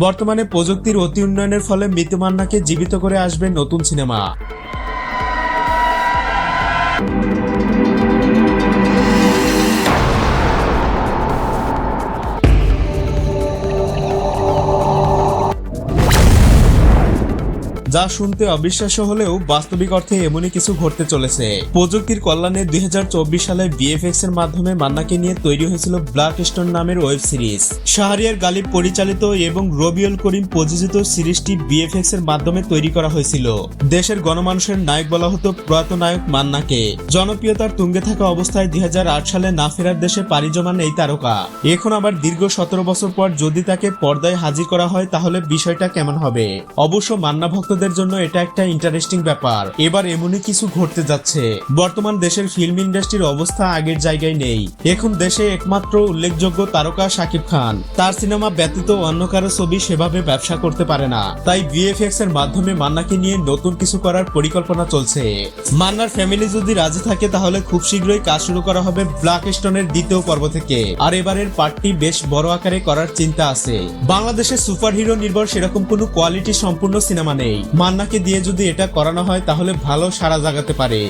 বর্তমানে প্রযুক্তির অতি উন্নয়নের ফলে মৃত মান্নাকে জীবিত করে আসবে নতুন সিনেমা। যা শুনতে অবিশ্বাস্য হলেও বাস্তবিক অর্থে এমনই কিছু ঘটতে চলেছে। প্রযুক্তির কল্যাণে দুই হাজার চব্বিশ সালে বিএফএক্স এর মাধ্যমে মান্নাকে নিয়ে তৈরি হয়েছিল ব্ল্যাক স্টোন নামের ওয়েব সিরিজ। শাহরিয়ার গালিব পরিচালিত এবং রবিউল করিম প্রযোজিত সিরিজটি বিএফএক্স এর মাধ্যমে তৈরি করা হয়েছিল। দেশের গণমানুষের নায়ক বলা হতো প্রয়াত নায়ক মান্নাকে। জনপ্রিয়তার তুঙ্গে থাকা অবস্থায় দুই হাজার আট সালে না ফেরার দেশে পাড়ি জমান এই তারকা। এখন আবার দীর্ঘ সতেরো বছর পর যদি তাকে পর্দায় হাজির করা হয় তাহলে বিষয়টা কেমন হবে? অবশ্য মান্না ভক্তদের জন্য এটা একটা ইন্টারেস্টিং ব্যাপার। এবার এমনই কিছু ঘটতে যাচ্ছে। বর্তমান দেশের ফিল্ম ইন্ডাস্ট্রির অবস্থা আগের জায়গায় নেই। এখন দেশে একমাত্র উল্লেখযোগ্য তারকা শাকিব খান। তার সিনেমা ব্যতীত অন্য কারও ছবি সেভাবে ব্যবসা করতে পারে না। তাই ভিএফএক্স এর মাধ্যমে মান্নাকে নিয়ে নতুন কিছু করার পরিকল্পনা চলছে। মান্নার ফ্যামিলি যদি রাজি থাকে, তাহলে খুব শীঘ্রই কাজ শুরু করা হবে ব্ল্যাক স্টোনের দ্বিতীয় পর্ব থেকে। আর এবারের পার্টটি বেশ বড় আকারে করার চিন্তা আছে। বাংলাদেশে সুপারহিরো নির্ভর সেরকম কোনো কোয়ালিটি সম্পূর্ণ সিনেমা নেই। মান্নাকে দিয়ে যদি এটা করানো হয় তাহলে ভালো সাড়া জাগাতে পারে।